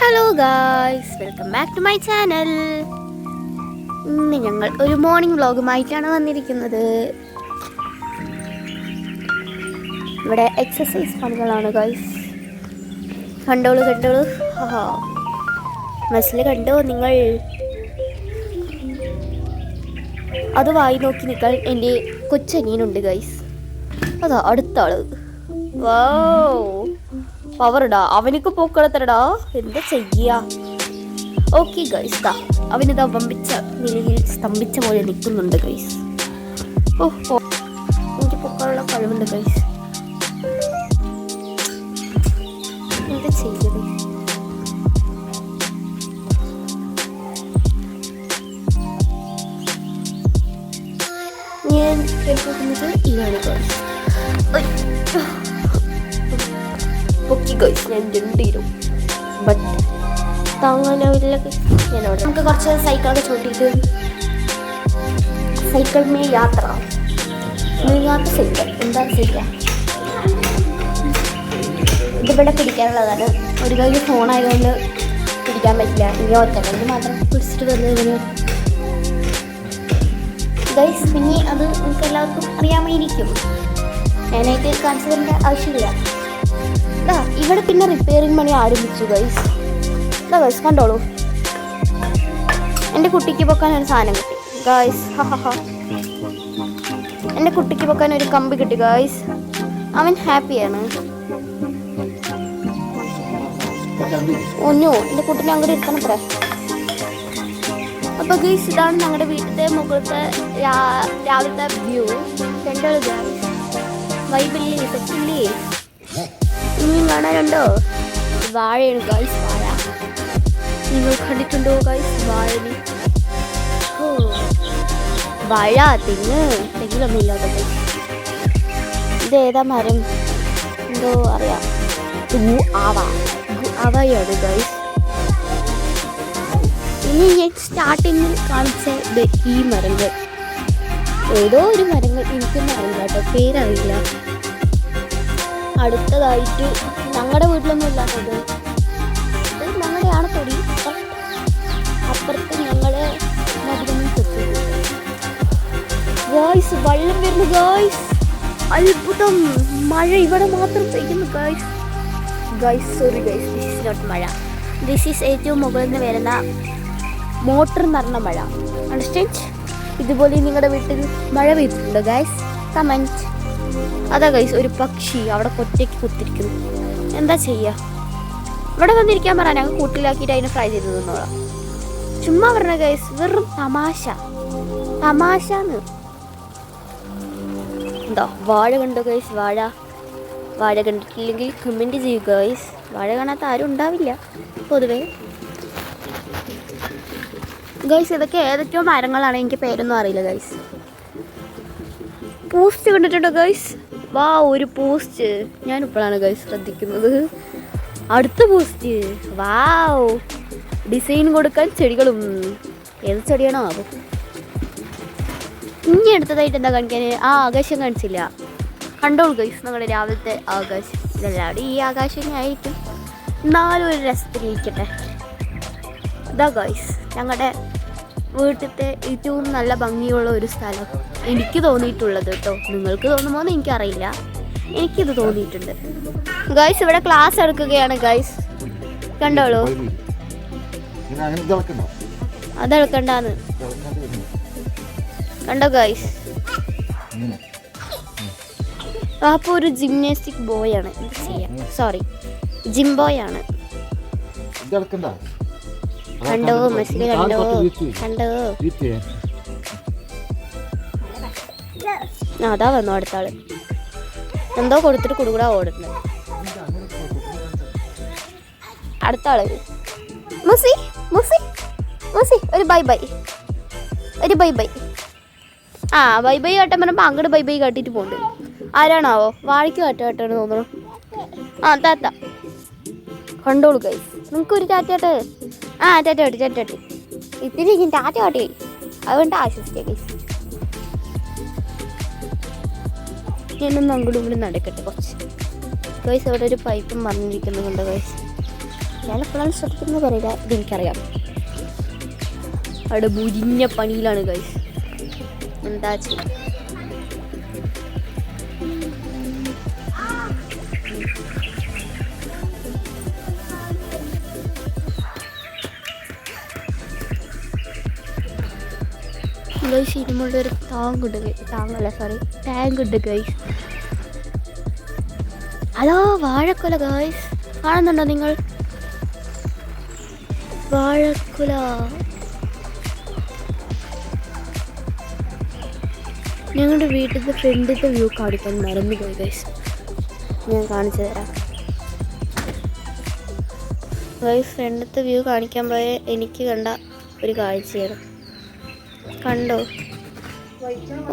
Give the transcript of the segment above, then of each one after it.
Hello guys welcome back to my channel ഇന്ന് ഞങ്ങൾ ഒരു മോർണിംഗ് വ്ളോഗുമായിട്ടാണ് വന്നിരിക്കുന്നത്. ഇവിടെ എക്സസൈസ് പണികളാണ് ഗായ്സ് കണ്ടോളൂ കണ്ടോളൂ. ഹാ മനസ്സിൽ കണ്ടോ നിങ്ങൾ? അത് വായി നോക്കി നിൽക്കാൻ എന്റെ കൊച്ചനിയനുണ്ട് ഗൈസ് അതാ അടുത്ത ആൾ. വൗ പവറിടാ. അവനിക്ക് പൂക്കളത്തരടാ. എന്താ ചെയ്യാ? ഓക്കെ ഗൈസ് ദാ. അവനിതാ വമ്പിച്ച നിലയിൽ സ്തംഭിച്ച പോലെ നിൽക്കുന്നുണ്ട് ഗൈസ് ഓ എനിക്ക് പൂക്കളുള്ള കഴിവുണ്ട് ഗൈസ് എന്താ ചെയ്യത് ഞാൻ കേൾക്കുന്നത് ഇതാണ് ഗൈസ് പൊക്കി ഗൈസ് ഞാൻ രണ്ടിരും ബട്ട് താങ്ങാനാവില്ലൊക്കെ ഞാൻ അവിടെ നമുക്ക് കുറച്ച് സൈക്കിളൊക്കെ ചോട്ടിയിട്ട് സൈക്കിൾ മേ യാത്ര. യാത്ര സൈക്കിൾ എന്താ സൈക്കിൾ ഇതിവിടെ പിടിക്കാനുള്ളതാണ്. ഒരു കൈ ഫോണായതുകൊണ്ട് പിടിക്കാൻ പറ്റില്ല. ഇനി ഒറ്റ കയ്യിൽ മാത്രം പിടിച്ചിട്ട് വരുന്നതിന് ഗൈസ് പിന്നെ അത് നിങ്ങൾക്ക് എല്ലാവർക്കും അറിയാമായിരിക്കും ഞാനായിട്ട് കാണിച്ചു തരേണ്ട ആവശ്യമില്ല. ഇവിടെ പിന്നെ റിപ്പയറിംഗ് പണി ആരംഭിച്ചു ഗൈസ് ഇതാ ഗൈസ് കണ്ടോളൂ. എന്റെ കുട്ടിക്ക് പൊക്കാൻ ഒരു സാധനം കിട്ടി ഗൈസ് എന്റെ കുട്ടിക്ക് പൊക്കാൻ ഒരു കമ്പി കിട്ടി ഗൈസ് അവൻ ഹാപ്പിയാണ് ഒന്നു എന്റെ കുട്ടിനെ അങ്ങോട്ട് ഇരിക്കണം പറ അപ്പോൾ ഗൈസ് ഇതാണ് ഞങ്ങളുടെ വീട്ടിലെ മുകളിലത്തെ രാവിലത്തെ വ്യൂ കണ്ടോളൂ ഗൈസ് വൈബില്ലേ സെറ്റില്ലേ കാണാനുണ്ടോ വാഴയാണ് ഗൈസ് വാഴ. നിങ്ങൾ കണ്ടിട്ടുണ്ടോ ഗൈസ് വാഴന്? ഓ, വാഴ തെങ്ങ് തെങ്ങിലൊന്നും ഇല്ലാത്ത. ഇത് ഏതാ മരം? എന്തോ അറിയാം. ഗു ആവ. ഗു അവയാണ് ഗൈസ് ഇനി ഞാൻ സ്റ്റാർട്ടിങ്ങിൽ കാണിച്ച ഇത് ഈ മരങ്ങൾ. ഏതോ ഒരു മരങ്ങൾ എനിക്കൊന്നും അറിയില്ല കേട്ടോ പേരറിയില്ല. അടുത്തതായിട്ട് ഞങ്ങളുടെ വീട്ടിലൊന്നും ഇല്ലാത്തത്. ഇത് ഞങ്ങളുടെയാണ് തൊടി. അപ്പുറത്ത് ഞങ്ങൾ ഗായ്സ് വെള്ളം വരുന്നു ഗായ്സ് അത്ഭുതം. മഴ ഇവിടെ മാത്രം പെയ്യുന്നു guys guys sorry guys this is not മഴ. ദിസ് ഈസ് ഏറ്റവും മുകളിൽ നിന്ന് വരുന്ന മോട്ടർ നിറഞ്ഞ മഴ. അണ്ടർസ്റ്റാൻഡ് ഇതുപോലെ നിങ്ങളുടെ വീട്ടിൽ മഴ പെയ്തിട്ടുണ്ടോ ഗൈസ് കമന്റ് അതാ ഗൈസ് ഒരു പക്ഷി അവിടെ കൊറ്റയ്ക്ക് കുത്തിരിക്കുന്നു. എന്താ ചെയ്യുക ഇവിടെ വന്നിരിക്കാൻ പറ ഞങ്ങൾ കൂട്ടിലാക്കിയിട്ട് അതിനെ ഫ്രൈ ചെയ്ത് തിന്നോളാം. ചുമ്മാ പറഞ്ഞ ഗൈസ് വെറും തമാശ. തമാശ എന്താ വാഴ കണ്ടോ ഗൈസ് വാഴ. വാഴ കണ്ടിട്ടില്ലെങ്കിൽ കമന്റ് ചെയ്യുക ഗൈസ് വാഴ കാണാത്ത ആരും ഉണ്ടാവില്ല പൊതുവേ. ഗൈസ് ഇതൊക്കെ ഏതൊക്കെയോ മരങ്ങളാണ് എനിക്ക് പേരൊന്നും അറിയില്ല ഗൈസ് പോസ്റ്റ് കണ്ടിട്ടുണ്ടോ ഗൈസ് വാ ഒരു പോസ്റ്റ് ഞാൻ ഇപ്പോഴാണ് ഗൈസ് ശ്രദ്ധിക്കുന്നത്. അടുത്ത പോസ്റ്റ് വാവ് ഡിസൈൻ കൊടുക്കാൻ ചെടികളും. ഏത് ചെടിയാണോ ആവും ഇനി അടുത്തതായിട്ട് എന്താ കാണിക്കാൻ? ആ ആകാശം കാണിച്ചില്ല. കണ്ടോളൂ ഗൈസ് നമ്മുടെ രാവിലത്തെ ആകാശം. ഇതെല്ലാവരും ഈ ആകാശം ആയിരിക്കും എന്നാലും ഒരു രസത്തിലിരിക്കട്ടെ. ഇതാ ഗൈസ് ഞങ്ങളുടെ വീട്ടിലത്തെ ഏറ്റവും നല്ല ഭംഗിയുള്ള ഒരു സ്ഥലം. എനിക്ക് തോന്നിയിട്ടുള്ളത് കേട്ടോ. നിങ്ങൾക്ക് തോന്നുമോ എന്ന് എനിക്കറിയില്ല. എനിക്കിത് തോന്നിയിട്ടുണ്ട്. ഗൈസ് ഇവിടെ ക്ലാസ് എടുക്കുകയാണ് ഗൈസ് കണ്ടോളൂ. ഇങ്ങനെ അങ്ങനെ തിളക്കണ്ടോ അത് എടുക്കണ്ടാന്ന് കണ്ടോ ഗൈസ് അപ്പൊ അപ്പോൾ ഒരു ജിംനാസ്റ്റിക് ബോയ് ആണ്. സോറി ജിം ബോയ് ആണ്. കണ്ടോ മെസ്സിൽ കണ്ടോ? കണ്ടോ? അതാ വന്നു അടുത്ത ആൾ എന്തോ കൊടുത്തിട്ട് കുടുകൂടാ ഓടുന്നത് അടുത്ത ആൾ മുസി മുസി മുസി ഒരു ബൈ ബൈ. ഒരു ബൈ ബൈ. ആ ബൈ ബൈ കാട്ടാൻ പറഞ്ഞപ്പോൾ അങ്ങോട്ട് ബൈ ബൈ കാട്ടിട്ട് പോകുന്നുണ്ട് ആരാണാവോ? വാഴയ്ക്ക് കാട്ട കാട്ടാണ് തോന്നുന്നു. ആ താത്ത കണ്ടോളൂ കൈ നിങ്ങൾക്ക് ഒരു ടാറ്റാട്ട് ആ ടാറ്റ കാട്ടി ടാറ്റ കാട്ടി. ഇത്തിരി ടാറ്റ കാട്ടി. അതുകൊണ്ട് ആശ്വസിക്കാം ഗൈസ് ഞാനൊന്ന് അങ്ങോട്ടും ഇങ്ങോട്ടും നടക്കട്ടെ. കുറച്ച് ഗൈസ് അവിടെ ഒരു പൈപ്പും മറിഞ്ഞിരിക്കുന്നുണ്ട് ഗൈസ് ഞാൻ എപ്പോഴാണ് ശ്രദ്ധിക്കുന്നത് പറയില്ല ഇതെനിക്കറിയാം അവിടെ മുരിഞ്ഞ പണിയിലാണ് ഗൈസ് എന്താ ചെയ്യുക? ഗൈസ് ടാങ്ക് ഉണ്ട് ടാങ്കല്ല സോറി ടാങ്ക് ഉണ്ട് ഗൈസ് ഹലോ വാഴക്കുല ഗൈസ് കാണുന്നുണ്ടോ നിങ്ങൾ? വാഴക്കുല. ഞങ്ങളുടെ വീട്ടിലത്തെ ഫ്രണ്ടിന്റെ വ്യൂ കാണിക്കാൻ മറന്നു പോയി ഗൈസ് ഞാൻ കാണിച്ചു തരാം. ഗൈസ് ഫ്രണ്ടിലത്തെ വ്യൂ കാണിക്കാൻ പോയ എനിക്ക് കണ്ട ഒരു കാഴ്ചയാണ്. കണ്ടോ?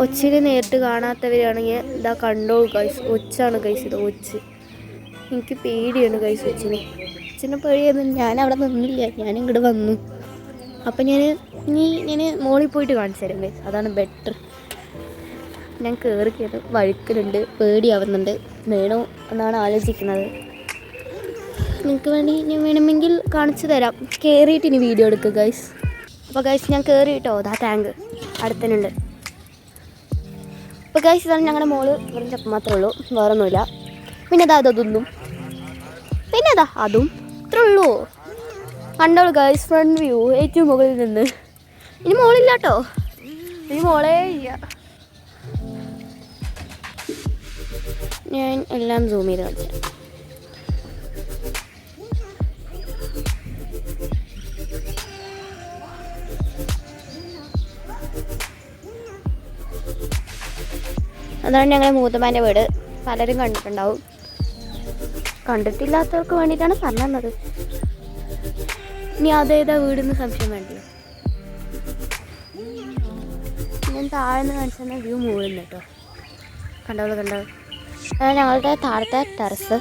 ഒച്ചിൽ നേരിട്ട് കാണാത്തവരാണെങ്കിൽ ഇതാ കണ്ടോ കൈസ് ഒച്ചാണ് കൈസ് ഇത് ഒച്ച്. എനിക്ക് പേടിയാണ് കൈസ് ഒച്ചിന്. ഒച്ചിനെ പേടിയായിരുന്നു. ഞാൻ അവിടെ നിന്നില്ല. ഞാൻ ഇങ്ങോട്ട് വന്നു. അപ്പം ഞാൻ ഇനി ഞാൻ മോളിൽ പോയിട്ട് കാണിച്ചു തരാം കൈസ് അതാണ് ബെറ്റർ ഞാൻ കയറി കയറി വഴുക്കലുണ്ട് പേടിയാവുന്നുണ്ട്. വേണോ എന്നാണ് ആലോചിക്കുന്നത്. നിങ്ങൾക്ക് വേണ്ടി ഞാൻ വേണമെങ്കിൽ കാണിച്ചു തരാം. കയറിയിട്ട് ഇനി വീഡിയോ എടുക്കുക ഗൈസ് അപ്പോൾ ഗൈസ് ഞാൻ കയറി കേട്ടോ അതാ ടാങ്ക് അടുത്തനുണ്ട്. അപ്പോൾ ഗൈസ് ഇതാണ് ഞങ്ങളുടെ മോൾ. വെറും ചപ്പ് മാത്രമേ ഉള്ളൂ. വേറൊന്നുമില്ല. പിന്നെ അതാ അതൊന്നും. പിന്നെ അതാ അതും. ഇത്രേ ഉള്ളൂ. കണ്ടോളൂ ഗൈസ് ഫ്രണ്ട് വ്യൂ ഏറ്റവും മുകളിൽ നിന്ന്. ഇനി മോളില്ല കേട്ടോ ഇനി മോളേ ഇല്ല. ഞാൻ എല്ലാം സൂം ചെയ്ത് അതാണ് ഞങ്ങളുടെ മൂത്തമാന്റെ വീട്. പലരും കണ്ടിട്ടുണ്ടാവും. കണ്ടിട്ടില്ലാത്തവർക്ക് വേണ്ടിയിട്ടാണ് പറഞ്ഞത്. ഇനി അതേതാ വീടെന്ന് സംശയം വേണ്ടി? ഞാൻ താഴ്ന്ന് കാണിച്ചാൽ വ്യൂ മുകളിൽ കേട്ടോ. കണ്ടോളൂ കണ്ടോ? അതാണ് ഞങ്ങളുടെ താഴത്തെ ടെറസ്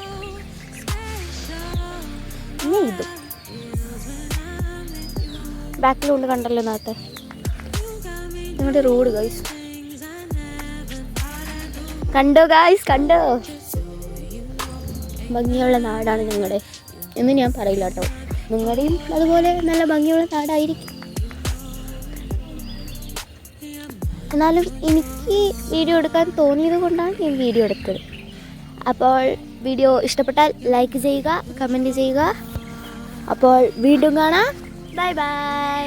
പിന്നെ ഇതും. ബാക്കിലുണ്ട് കണ്ടല്ലോ നേരത്തെ ഞങ്ങളുടെ റോഡ് ഗൈസ് കണ്ടോ ഗായ്സ് കണ്ടോ? ഭംഗിയുള്ള നാടാണ് ഞങ്ങളുടെ എന്ന് ഞാൻ പറയില്ല കേട്ടോ. നിങ്ങളുടെയും അതുപോലെ നല്ല ഭംഗിയുള്ള നാടായിരിക്കും. എന്നാലും എനിക്ക് വീഡിയോ എടുക്കാൻ തോന്നിയത് കൊണ്ടാണ് ഞാൻ വീഡിയോ എടുത്തത്. അപ്പോൾ വീഡിയോ ഇഷ്ടപ്പെട്ടാൽ ലൈക്ക് ചെയ്യുക കമന്റ് ചെയ്യുക. അപ്പോൾ വീണ്ടും കാണാം. Bye bye